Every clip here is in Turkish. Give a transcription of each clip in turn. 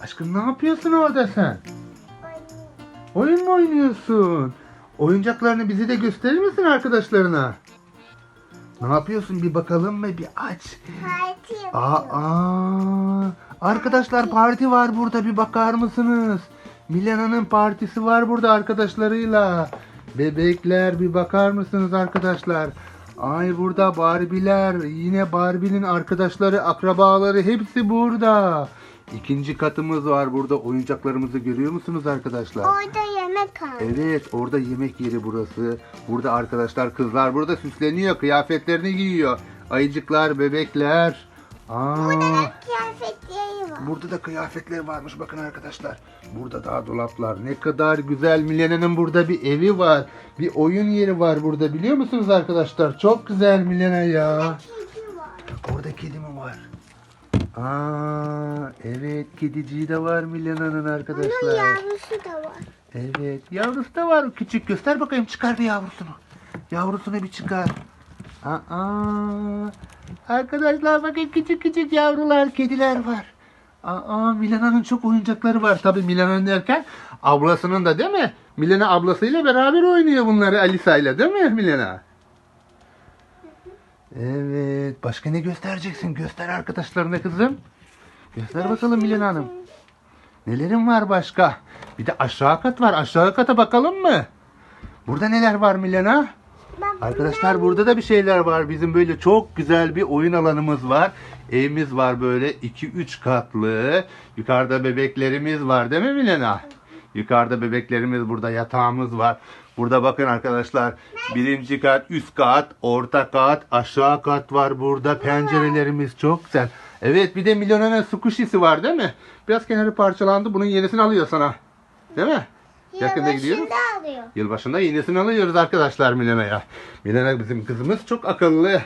Aşkım ne yapıyorsun orada sen? Oyun mu oynuyorsun? Oyuncaklarını bize de gösterir misin arkadaşlarına? Ne yapıyorsun bir bakalım mı? Bir aç. Parti Aa. Arkadaşlar parti var burada bir bakar mısınız? Milena'nın partisi var burada arkadaşlarıyla. Bebekler bir bakar mısınız arkadaşlar? Ay burada Barbie'ler, yine Barbie'nin arkadaşları, akrabaları hepsi burada. İkinci katımız var burada. Oyuncaklarımızı görüyor musunuz arkadaşlar? Orada yemek var. Evet orada yemek yeri burası. Burada arkadaşlar kızlar burada süsleniyor. Kıyafetlerini giyiyor. Ayıcıklar, bebekler. Aa, Kıyafetleri var. burada da kıyafetler varmış bakın arkadaşlar. Burada daha dolaplar. Ne kadar güzel. Milena'nın burada bir evi var. Bir oyun yeri var burada biliyor musunuz arkadaşlar? Çok güzel Milena ya. Orada kedi mi var? Aa, evet kediciği de var Milena'nın arkadaşlar. yavrusu da var. Evet. Yavrusu da var. Küçük göster bakayım. Çıkar bir yavrusunu. Yavrusunu bir çıkar. Aa. Arkadaşlar bakın küçük küçük yavrular, kediler var. Aa, Milana'nın çok oyuncakları var. Tabii Milana'nın derken ablasının da değil mi? Milana ablasıyla beraber oynuyor bunları Alisa'yla değil mi Milana? Evet. Başka ne göstereceksin? Göster arkadaşlarına kızım. Göster bakalım Milana Hanım. Nelerin var başka? Bir de aşağı kat var. Aşağı kata bakalım mı? Burada neler var Milena? Arkadaşlar burada da bir şeyler var. Bizim böyle çok güzel bir oyun alanımız var. Evimiz var böyle 2-3 katlı. Yukarıda bebeklerimiz var değil mi Milena? Yukarıda bebeklerimiz burada yatağımız var. Burada bakın arkadaşlar birinci kat, üst kat, orta kat, aşağı kat var burada. Pencerelerimiz çok güzel. Evet bir de Milona'nın squishy'si var değil mi? Biraz kenarı parçalandı. Bunun yenisini alıyor sana. Değil mi? Yakında gidiyoruz. Alıyor. Yılbaşında yenisini alıyoruz arkadaşlar Milena'ya. Milena bizim kızımız çok akıllı.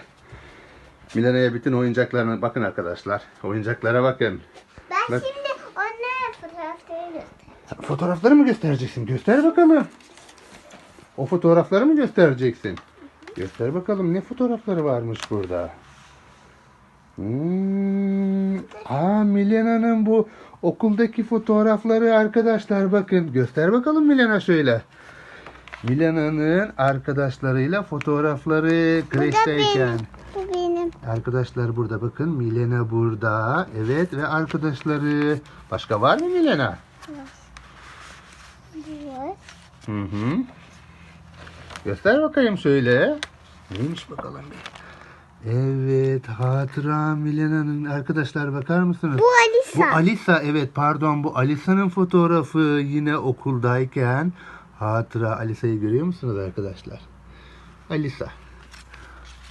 Milena'ya bütün oyuncaklarını bakın arkadaşlar. Oyuncaklara bakın. Ben Bak. şimdi onlara fotoğrafları göstereyim. Fotoğrafları mı göstereceksin? Göster bakalım. O fotoğrafları mı göstereceksin? Göster bakalım ne fotoğrafları varmış burada. Hmm. Aa Milena'nın bu okuldaki fotoğrafları arkadaşlar bakın. Göster bakalım Milena şöyle. Milena'nın arkadaşlarıyla fotoğrafları kreşteyken. Bu benim. Arkadaşlar burada bakın. Milena burada. Evet ve arkadaşları. Başka var mı Milena? Evet. Hı hı. Göster bakayım şöyle. Neymiş bakalım bir. Evet hatıra Milena'nın arkadaşlar bakar mısınız? Bu Alisa. Bu Alisa evet pardon bu Alisa'nın fotoğrafı yine okuldayken hatıra Alisa'yı görüyor musunuz arkadaşlar? Alisa.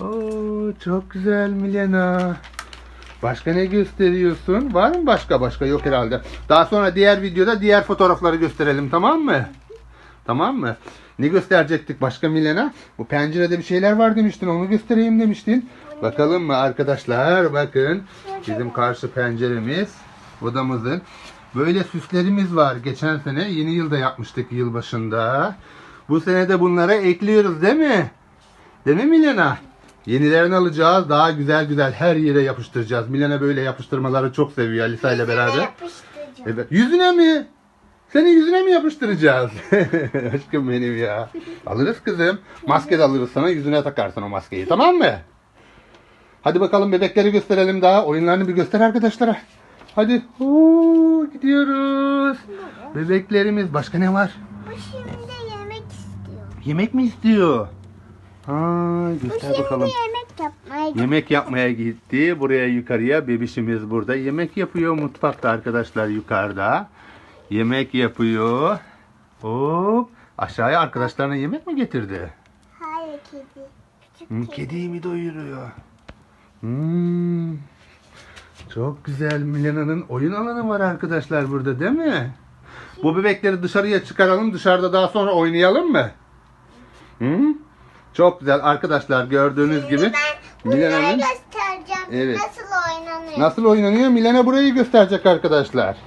Oo çok güzel Milena. Başka ne gösteriyorsun? Var mı başka? Başka yok herhalde. Daha sonra diğer videoda diğer fotoğrafları gösterelim tamam mı? Tamam mı? Ne gösterecektik başka Milena? Bu pencerede bir şeyler var demiştin. Onu göstereyim demiştin. Bakalım mı arkadaşlar? Bakın. Bizim karşı penceremiz. Odamızın. Böyle süslerimiz var. Geçen sene yeni yılda yapmıştık yılbaşında. Bu sene de bunlara ekliyoruz değil mi? Değil mi Milena? Yenilerini alacağız. Daha güzel güzel her yere yapıştıracağız. Milena böyle yapıştırmaları çok seviyor Alisa ile beraber. Yapıştıracağım. Evet. Yüzüne mi? Senin yüzüne mi yapıştıracağız? Aşkım benim ya. Alırız kızım. Maske de alırız sana. Yüzüne takarsın o maskeyi. Tamam mı? Hadi bakalım bebekleri gösterelim daha. Oyunlarını bir göster arkadaşlara. Hadi. Oo, gidiyoruz. Bebeklerimiz. Başka ne var? Bu şimdi yemek istiyor. Yemek mi istiyor? Ha, Bu göster şimdi bakalım. yemek yapmaya gidiyor. Yemek yapmaya gitti. Buraya yukarıya bebişimiz burada. Yemek yapıyor mutfakta arkadaşlar yukarıda. Yemek yapıyor. Hop. Aşağıya arkadaşlarına yemek mi getirdi? Hayır kedi. Küçük Hmm, kedi. kediyi mi doyuruyor? Hmm. Çok güzel Milena'nın oyun alanı var arkadaşlar burada değil mi? Bu bebekleri dışarıya çıkaralım. Dışarıda daha sonra oynayalım mı? Hı? Çok güzel arkadaşlar gördüğünüz gibi. Ben Milena'nın göstereceğim. Evet. Nasıl oynanıyor. Nasıl oynanıyor? Milena burayı gösterecek arkadaşlar.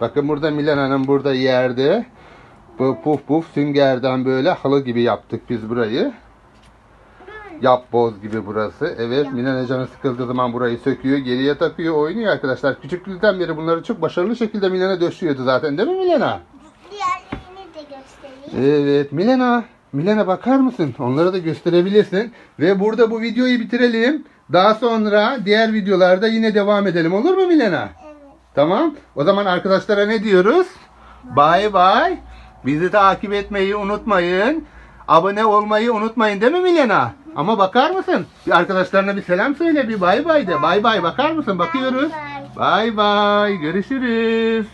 Bakın burada Milena'nın burada yerde. Bu puf puf süngerden böyle halı gibi yaptık biz burayı. Yap boz gibi burası. Evet. Milena canı sıkıldığı zaman burayı söküyor. Geriye takıyor oynuyor arkadaşlar. Küçüklükten beri bunları çok başarılı şekilde Milena döşüyordu zaten değil mi Milena? Diğerlerini de göstereyim. Evet Milena. Milena bakar mısın? Onları da gösterebilirsin. Ve burada bu videoyu bitirelim. Daha sonra diğer videolarda yine devam edelim. Olur mu Milena? Evet. Tamam. O zaman arkadaşlara ne diyoruz? Bay bay. Bizi takip etmeyi unutmayın. Abone olmayı unutmayın değil mi Milena? Ama bakar mısın? Bir arkadaşlarına bir selam söyle. Bir bay bay de. Bay bay bakar mısın? Bakıyoruz. Bay Bay. Görüşürüz.